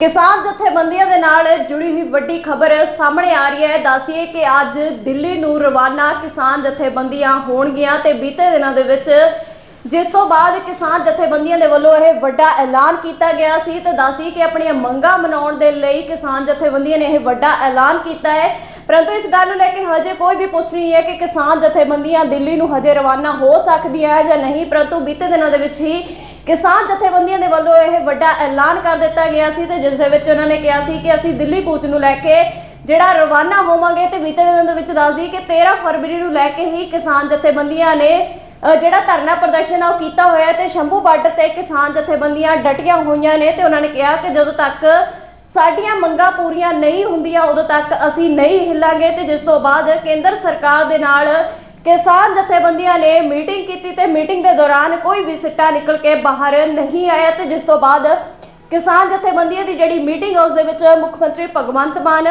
ਕਿਸਾਨ ਜਥੇਬੰਦੀਆਂ ਦੇ ਨਾਲ ਜੁੜੀ ਹੋਈ ਵੱਡੀ ਖਬਰ ਸਾਹਮਣੇ ਆ ਰਹੀ ਹੈ। ਦੱਸੀਏ ਕਿ ਅੱਜ ਦਿੱਲੀ ਨੂੰ ਰਵਾਨਾ ਕਿਸਾਨ ਜਥੇਬੰਦੀਆਂ ਹੋਣਗੀਆਂ ਤੇ ਬੀਤੇ ਦਿਨਾਂ ਦੇ ਵਿੱਚ ਜਿਸ ਤੋਂ ਬਾਅਦ ਕਿਸਾਨ ਜਥੇਬੰਦੀਆਂ ਦੇ ਵੱਲੋਂ ਇਹ ਵੱਡਾ ਐਲਾਨ ਕੀਤਾ ਗਿਆ ਸੀ ਤੇ ਦੱਸਦੀ ਕਿ ਆਪਣੀਆਂ ਮੰਗਾਂ ਮਨਾਉਣ ਦੇ ਲਈ ਕਿਸਾਨ ਜਥੇਬੰਦੀਆਂ ਨੇ ਇਹ ਵੱਡਾ ਐਲਾਨ ਕੀਤਾ ਹੈ। ਪਰੰਤੂ ਇਸ ਗੱਲ ਨੂੰ ਲੈ ਕੇ ਹਜੇ ਕੋਈ ਵੀ ਪੁਸ਼ਟੀ ਨਹੀਂ ਹੈ ਕਿ ਕਿਸਾਨ ਜਥੇਬੰਦੀਆਂ ਦਿੱਲੀ ਨੂੰ ਹਜੇ ਰਵਾਨਾ ਹੋ ਸਕਦੀਆਂ ਜਾਂ ਨਹੀਂ। ਪਰੰਤੂ ਬੀਤੇ ਦਿਨਾਂ ਦੇ ਵਿੱਚ ਹੀ ਕਿਸਾਨ ਜਥੇਬੰਦੀਆਂ ਦੇ ਵੱਲੋਂ ਇਹ ਵੱਡਾ ਐਲਾਨ ਕਰ ਦਿੱਤਾ ਗਿਆ ਸੀ ਤੇ ਜਿਸ ਦੇ ਵਿੱਚ ਉਹਨਾਂ ਨੇ ਕਿਹਾ ਸੀ ਕਿ ਅਸੀਂ ਦਿੱਲੀ ਕੂਚ ਨੂੰ ਲੈ ਕੇ ਜਿਹੜਾ ਰਵਾਨਾ ਹੋਵਾਂਗੇ ਤੇ ਬੀਤੇ ਦਿਨਾਂ ਦੇ ਵਿੱਚ ਦੱਸਦੀ ਕਿ 13 ਫਰਵਰੀ ਨੂੰ ਲੈ ਕੇ ਹੀ ਕਿਸਾਨ ਜਥੇਬੰਦੀਆਂ ਨੇ ਜਿਹੜਾ ਧਰਨਾ ਪ੍ਰਦਰਸ਼ਨ ਆ ਉਹ ਕੀਤਾ ਹੋਇਆ ਹੈ ਤੇ ਸ਼ੰਭੂ ਬਾਰਡਰ ਤੇ ਕਿਸਾਨ ਜਥੇਬੰਦੀਆਂ ਡਟੀਆਂ ਹੋਈਆਂ ਨੇ ਤੇ ਉਹਨਾਂ ਨੇ ਕਿਹਾ ਕਿ ਜਦੋਂ ਤੱਕ ਸਾਡੀਆਂ ਮੰਗਾਂ ਪੂਰੀਆਂ ਨਹੀਂ ਹੁੰਦੀਆਂ, ਉਦੋਂ ਤੱਕ ਅਸੀਂ ਨਹੀਂ ਹਿੱਲਾਂਗੇ ਤੇ ਜਿਸ ਤੋਂ ਬਾਅਦ ਕੇਂਦਰ ਸਰਕਾਰ ਦੇ ਨਾਲ ਕਿਸਾਨ ਜਥੇਬੰਦੀਆਂ ਨੇ ਮੀਟਿੰਗ ਕੀਤੀ ਤੇ ਮੀਟਿੰਗ ਦੇ ਦੌਰਾਨ ਕੋਈ ਵੀ ਸਿੱਟਾ ਨਿਕਲ ਕੇ ਬਾਹਰ ਨਹੀਂ ਆਇਆ ਤੇ ਜਿਸ ਤੋਂ ਬਾਅਦ ਕਿਸਾਨ ਜਥੇਬੰਦੀਆਂ ਦੀ ਜਿਹੜੀ ਮੀਟਿੰਗ ਉਸ ਦੇ ਵਿੱਚ ਮੁੱਖ ਮੰਤਰੀ ਭਗਵੰਤ ਮਾਨ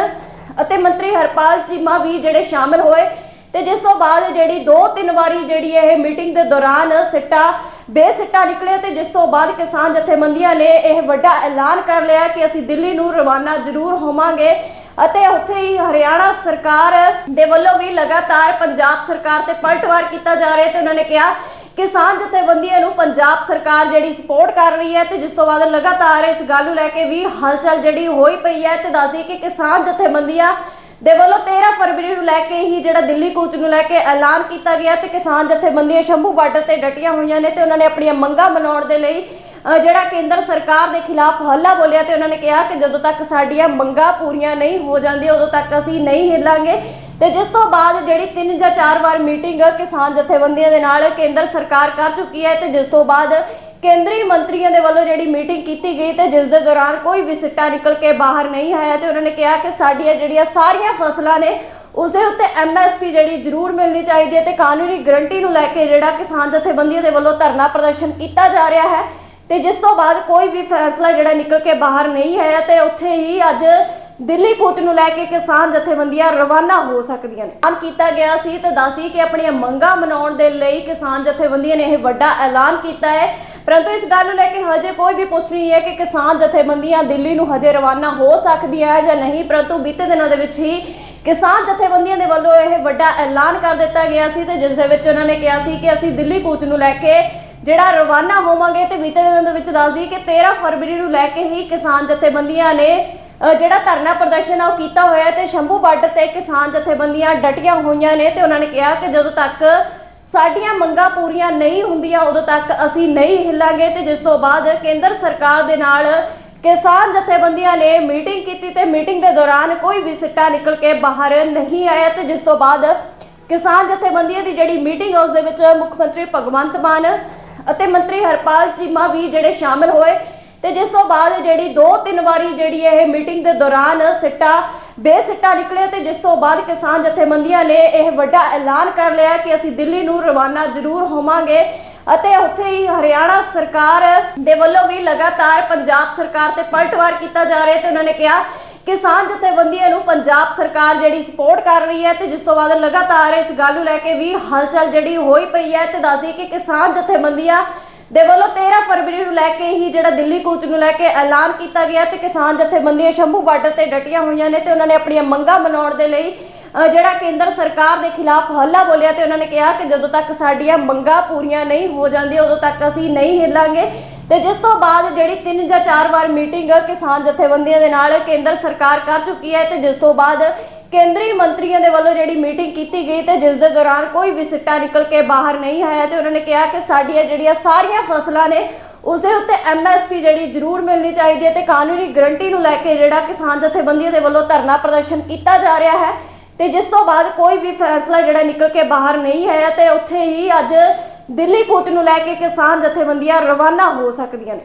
ਅਤੇ ਮੰਤਰੀ ਹਰਪਾਲ ਚੀਮਾ ਵੀ ਜਿਹੜੇ ਸ਼ਾਮਲ ਹੋਏ ਤੇ ਜਿਸ ਤੋਂ ਬਾਅਦ ਜਿਹੜੀ ਦੋ ਤਿੰਨ ਵਾਰੀ ਜਿਹੜੀ ਇਹ ਮੀਟਿੰਗ ਦੇ ਦੌਰਾਨ ਸਿੱਟਾ, ਬੇਸਿੱਟਾ ਨਿਕਲਿਆ ਤੇ ਜਿਸ ਤੋਂ ਬਾਅਦ ਕਿਸਾਨ ਜਥੇਬੰਦੀਆਂ ਨੇ ਇਹ ਵੱਡਾ ਐਲਾਨ ਕਰ ਲਿਆ ਕਿ ਅਸੀਂ ਦਿੱਲੀ ਨੂੰ ਰਵਾਨਾ ਜ਼ਰੂਰ ਹੋਵਾਂਗੇ ਅਤੇ ਉੱਥੇ ਹੀ ਹਰਿਆਣਾ ਸਰਕਾਰ ਦੇ ਵੱਲੋਂ ਵੀ ਲਗਾਤਾਰ ਪੰਜਾਬ ਸਰਕਾਰ ਤੇ ਪਲਟਵਾਰ ਕੀਤਾ ਜਾ ਰਿਹਾ ਤੇ ਉਹਨਾਂ ਨੇ ਕਿਹਾ ਕਿਸਾਨ ਜਥੇਬੰਦੀਆਂ ਨੂੰ ਪੰਜਾਬ ਸਰਕਾਰ ਜਿਹੜੀ ਸਪੋਰਟ ਕਰ ਰਹੀ ਹੈ ਤੇ ਜਿਸ ਤੋਂ ਬਾਅਦ ਲਗਾਤਾਰ ਇਸ ਗੱਲ ਨੂੰ ਲੈ ਕੇ ਵੀ ਹਲਚਲ ਜਿਹੜੀ ਹੋਈ ਪਈ ਹੈ ਤੇ ਦੱਸਦੀ ਕਿ ਕਿਸਾਨ ਜਥੇਬੰਦੀਆਂ ਦੇ ਵੱਲੋਂ 13 ਫਰਵਰੀ ਨੂੰ ਲੈ ਕੇ ਹੀ ਜਿਹੜਾ ਦਿੱਲੀ ਕੂਚ ਨੂੰ ਲੈ ਕੇ ਐਲਾਨ ਕੀਤਾ ਗਿਆ ਤੇ ਕਿਸਾਨ ਜਥੇਬੰਦੀਆਂ ਸ਼ੰਭੂ ਬਾਰਡਰ ਤੇ ਡਟੀਆਂ ਹੋਈਆਂ ਨੇ ਤੇ ਉਹਨਾਂ ਨੇ ਆਪਣੀਆਂ ਮੰਗਾਂ ਮਨਾਉਣ ਦੇ ਲਈ ਜਿਹੜਾ ਕੇਂਦਰ ਸਰਕਾਰ ਦੇ ਖਿਲਾਫ ਹੱਲਾ ਬੋਲਿਆ ਤੇ ਉਹਨਾਂ ਨੇ ਕਿਹਾ ਕਿ ਜਦੋਂ ਤੱਕ ਸਾਡੀਆਂ ਮੰਗਾਂ ਪੂਰੀਆਂ ਨਹੀਂ ਹੋ ਜਾਂਦੀਆਂ, ਉਦੋਂ ਤੱਕ ਅਸੀਂ ਨਹੀਂ ਹਿੱਲਾਂਗੇ। ਤੇ ਜਿਸ ਤੋਂ ਬਾਅਦ ਜਿਹੜੀ ਤਿੰਨ ਜਾਂ ਚਾਰ ਵਾਰ ਮੀਟਿੰਗ ਕਿਸਾਨ ਜਥੇਬੰਦੀਆਂ ਦੇ ਨਾਲ ਕੇਂਦਰ ਸਰਕਾਰ ਕਰ ਚੁੱਕੀ ਹੈ ਤੇ ਜਿਸ ਤੋਂ ਬਾਅਦ ਕੇਂਦਰੀ ਮੰਤਰੀਆਂ ਦੇ ਵੱਲੋਂ ਜਿਹੜੀ ਮੀਟਿੰਗ ਕੀਤੀ ਗਈ ਤੇ ਜਿਸ ਦੇ ਦੌਰਾਨ ਕੋਈ ਵੀ ਸਿੱਟਾ ਨਿਕਲ ਕੇ ਬਾਹਰ ਨਹੀਂ ਆਇਆ ਤੇ ਉਹਨਾਂ ਨੇ ਕਿਹਾ ਕਿ ਸਾਡੀਆਂ ਜਿਹੜੀਆਂ ਸਾਰੀਆਂ ਫਸਲਾਂ ਨੇ, ਉਸ ਦੇ ਉੱਤੇ ਐਮਐਸਪੀ ਜਿਹੜੀ ਜ਼ਰੂਰ ਮਿਲਣੀ ਚਾਹੀਦੀ ਹੈ ਤੇ ਕਾਨੂੰਨੀ ਗਰੰਟੀ ਨੂੰ ਲੈ ਕੇ ਜਿਹੜਾ ਕਿਸਾਨ ਜਥੇਬੰਦੀਆਂ ਦੇ ਵੱਲੋਂ ਧਰਨਾ ਪ੍ਰਦਰਸ਼ਨ ਕੀਤਾ ਜਾ ਰਿਹਾ ਹੈ। ਤੇ ਜਿਸ ਤੋਂ ਬਾਅਦ ਕੋਈ ਵੀ ਫੈਸਲਾ ਜਿਹੜਾ ਨਿਕਲ ਕੇ ਬਾਹਰ ਨਹੀਂ ਆਇਆ ਤੇ ਉੱਥੇ ਹੀ ਅੱਜ ਦਿੱਲੀ ਕੂਚ ਨੂੰ ਲੈ ਕੇ ਕਿਸਾਨ ਜਥੇਬੰਦੀਆਂ ਰਵਾਨਾ ਹੋ ਸਕਦੀਆਂ ਨੇ। ਐਲਾਨ ਕੀਤਾ ਗਿਆ ਸੀ ਤੇ ਦੱਸਦੀ ਕਿ ਆਪਣੀਆਂ ਮੰਗਾਂ ਮਨਾਉਣ ਦੇ ਲਈ ਕਿਸਾਨ ਜਥੇਬੰਦੀਆਂ ਨੇ ਇਹ ਵੱਡਾ ਐਲਾਨ ਕੀਤਾ ਹੈ। ਪਰੰਤੂ ਇਸ ਗੱਲ ਨੂੰ ਲੈ ਕੇ ਹਜੇ ਕੋਈ ਵੀ ਪੁਸ਼ਟੀ ਨਹੀਂ ਹੈ ਕਿ ਕਿਸਾਨ ਜਥੇਬੰਦੀਆਂ ਦਿੱਲੀ ਨੂੰ ਹਜੇ ਰਵਾਨਾ ਹੋ ਸਕਦੀਆਂ ਹੈ ਜਾਂ ਨਹੀਂ। ਪਰੰਤੂ ਬੀਤੇ ਦਿਨਾਂ ਦੇ ਵਿੱਚ ਹੀ ਕਿਸਾਨ ਜਥੇਬੰਦੀਆਂ ਦੇ ਵੱਲੋਂ ਇਹ ਵੱਡਾ ਐਲਾਨ ਕਰ ਦਿੱਤਾ ਗਿਆ ਸੀ ਤੇ ਜਿਸ ਦੇ ਵਿੱਚ ਉਹਨਾਂ ਨੇ ਕਿਹਾ ਸੀ ਕਿ ਅਸੀਂ ਦਿੱਲੀ ਕੂਚ ਨੂੰ ਲੈ ਕੇ ਜਿਹੜਾ ਰਵਾਨਾ ਹੋਵਾਂਗੇ ਤੇ ਬੀਤੇ ਦਿਨਾਂ ਦੇ ਵਿੱਚ ਦੱਸਦੀ ਕਿ 13 ਫਰਵਰੀ ਨੂੰ ਲੈ ਕੇ ਹੀ ਕਿਸਾਨ ਜਥੇਬੰਦੀਆਂ ਨੇ ਜਿਹੜਾ ਧਰਨਾ ਪ੍ਰਦਰਸ਼ਨ ਆ ਉਹ ਕੀਤਾ ਹੋਇਆ ਤੇ ਸ਼ੰਭੂ ਬਾਰਡਰ ਤੇ ਕਿਸਾਨ ਜਥੇਬੰਦੀਆਂ ਡਟੀਆਂ ਹੋਈਆਂ ਨੇ ਤੇ ਉਹਨਾਂ ਨੇ ਕਿਹਾ ਕਿ ਜਦੋਂ ਤੱਕ ਸਾਡੀਆਂ ਮੰਗਾਂ ਪੂਰੀਆਂ ਨਹੀਂ ਹੁੰਦੀਆਂ, ਉਦੋਂ ਤੱਕ ਅਸੀਂ ਨਹੀਂ ਹਿੱਲਾਂਗੇ ਤੇ ਜਿਸ ਤੋਂ ਬਾਅਦ ਕੇਂਦਰ ਸਰਕਾਰ ਦੇ ਨਾਲ ਕਿਸਾਨ ਜਥੇਬੰਦੀਆਂ ਨੇ ਮੀਟਿੰਗ ਕੀਤੀ ਤੇ ਮੀਟਿੰਗ ਦੇ ਦੌਰਾਨ ਕੋਈ ਵੀ ਸਿੱਟਾ ਨਿਕਲ ਕੇ ਬਾਹਰ ਨਹੀਂ ਆਇਆ ਤੇ ਜਿਸ ਤੋਂ ਬਾਅਦ ਕਿਸਾਨ ਜਥੇਬੰਦੀਆਂ ਦੀ ਜਿਹੜੀ ਮੀਟਿੰਗ ਉਸ ਦੇ ਵਿੱਚ ਮੁੱਖ ਮੰਤਰੀ ਭਗਵੰਤ ਮਾਨ ਅਤੇ ਮੰਤਰੀ ਹਰਪਾਲ ਚੀਮਾ ਵੀ ਜਿਹੜੇ ਸ਼ਾਮਲ ਹੋਏ ਤੇ ਜਿਸ ਤੋਂ ਬਾਅਦ ਜਿਹੜੀ ਦੋ ਤਿੰਨ ਵਾਰੀ ਜਿਹੜੀ ਇਹ ਮੀਟਿੰਗ ਦੇ ਦੌਰਾਨ ਸਿੱਟਾ, ਬੇਸਿੱਟਾ ਨਿਕਲਿਆ ਤੇ ਜਿਸ ਤੋਂ ਬਾਅਦ ਕਿਸਾਨ ਜਥੇਬੰਦੀਆਂ ਨੇ ਇਹ ਵੱਡਾ ਐਲਾਨ ਕਰ ਲਿਆ ਕਿ ਅਸੀਂ ਦਿੱਲੀ ਨੂੰ ਰਵਾਨਾ ਜ਼ਰੂਰ ਹੋਵਾਂਗੇ ਅਤੇ ਉੱਥੇ ਹੀ ਹਰਿਆਣਾ ਸਰਕਾਰ ਦੇ ਵੱਲੋਂ ਵੀ ਲਗਾਤਾਰ ਪੰਜਾਬ ਸਰਕਾਰ ਤੇ ਪਲਟਵਾਰ ਕੀਤਾ ਜਾ ਰਿਹਾ ਤੇ ਉਹਨਾਂ ਨੇ ਕਿਹਾ ਕਿਸਾਨ ਜਥੇਬੰਦੀਆਂ ਨੂੰ ਪੰਜਾਬ ਸਰਕਾਰ ਜਿਹੜੀ ਸਪੋਰਟ ਕਰ ਰਹੀ ਹੈ ਤੇ ਜਿਸ ਤੋਂ ਬਾਅਦ ਲਗਾਤਾਰ ਇਸ ਗੱਲ ਨੂੰ ਲੈ ਕੇ ਵੀ ਹਲਚਲ ਜਿਹੜੀ ਹੋਈ ਪਈ ਹੈ ਤੇ ਦੱਸਦੀ ਕਿ ਕਿਸਾਨ ਜਥੇਬੰਦੀਆਂ ਦੇ ਵੱਲੋਂ 13 ਫਰਵਰੀ ਨੂੰ ਲੈ ਕੇ ਹੀ ਜਿਹੜਾ ਦਿੱਲੀ ਕੂਚ ਨੂੰ ਲੈ ਕੇ ਐਲਾਨ ਕੀਤਾ ਗਿਆ ਤੇ ਕਿਸਾਨ ਜਥੇਬੰਦੀਆਂ ਸ਼ੰਭੂ ਬਾਰਡਰ ਤੇ ਡਟੀਆਂ ਹੋਈਆਂ ਨੇ ਤੇ ਉਹਨਾਂ ਨੇ ਆਪਣੀਆਂ ਮੰਗਾਂ ਮਨਾਉਣ ਦੇ ਲਈ ਜਿਹੜਾ ਕੇਂਦਰ ਸਰਕਾਰ ਦੇ ਖਿਲਾਫ ਹੱਲਾ ਬੋਲਿਆ ਤੇ ਉਹਨਾਂ ਨੇ ਕਿਹਾ ਕਿ ਜਦੋਂ ਤੱਕ ਸਾਡੀਆਂ ਮੰਗਾਂ ਪੂਰੀਆਂ ਨਹੀਂ ਹੋ ਜਾਂਦੀਆਂ, ਉਦੋਂ ਤੱਕ ਅਸੀਂ ਨਹੀਂ ਹਿੱਲਾਂਗੇ। ਤੇ ਜਿਸ ਤੋਂ ਬਾਅਦ ਜਿਹੜੀ ਤਿੰਨ ਜਾਂ ਚਾਰ ਵਾਰ ਮੀਟਿੰਗ ਕਿਸਾਨ ਜਥੇਬੰਦੀਆਂ ਦੇ ਨਾਲ ਕੇਂਦਰ ਸਰਕਾਰ ਕਰ ਚੁੱਕੀ ਹੈ ਤੇ ਜਿਸ ਤੋਂ ਬਾਅਦ ਕੇਂਦਰੀ ਮੰਤਰੀਆਂ ਦੇ ਵੱਲੋਂ ਜਿਹੜੀ ਮੀਟਿੰਗ ਕੀਤੀ ਗਈ ਤੇ ਜਿਸ ਦੇ ਦੌਰਾਨ ਕੋਈ ਵੀ ਸਿੱਟਾ ਨਿਕਲ ਕੇ ਬਾਹਰ ਨਹੀਂ ਆਇਆ ਤੇ ਉਹਨਾਂ ਨੇ ਕਿਹਾ ਕਿ ਸਾਡੀਆਂ ਜਿਹੜੀਆਂ ਸਾਰੀਆਂ ਫਸਲਾਂ ਨੇ, ਉਸ ਦੇ ਉੱਤੇ ਐਮਐਸਪੀ ਜਿਹੜੀ ਜ਼ਰੂਰ ਮਿਲਣੀ ਚਾਹੀਦੀ ਹੈ ਤੇ ਕਾਨੂੰਨੀ ਗਰੰਟੀ ਨੂੰ ਲੈ ਕੇ ਜਿਹੜਾ ਕਿਸਾਨ ਜਥੇਬੰਦੀਆਂ ਦੇ ਵੱਲੋਂ ਧਰਨਾ ਪ੍ਰਦਰਸ਼ਨ ਕੀਤਾ ਜਾ ਰਿਹਾ ਹੈ ਤੇ ਜਿਸ ਤੋਂ ਬਾਅਦ ਕੋਈ ਵੀ ਫੈਸਲਾ ਜਿਹੜਾ ਨਿਕਲ ਕੇ ਬਾਹਰ ਨਹੀਂ ਆਇਆ ਤੇ ਉੱਥੇ ਹੀ ਅੱਜ ਦਿੱਲੀ ਕੂਚ ਨੂੰ ਲੈ ਕੇ ਕਿਸਾਨ ਜਥੇਬੰਦੀਆਂ ਰਵਾਨਾ ਹੋ ਸਕਦੀਆਂ ਨੇ।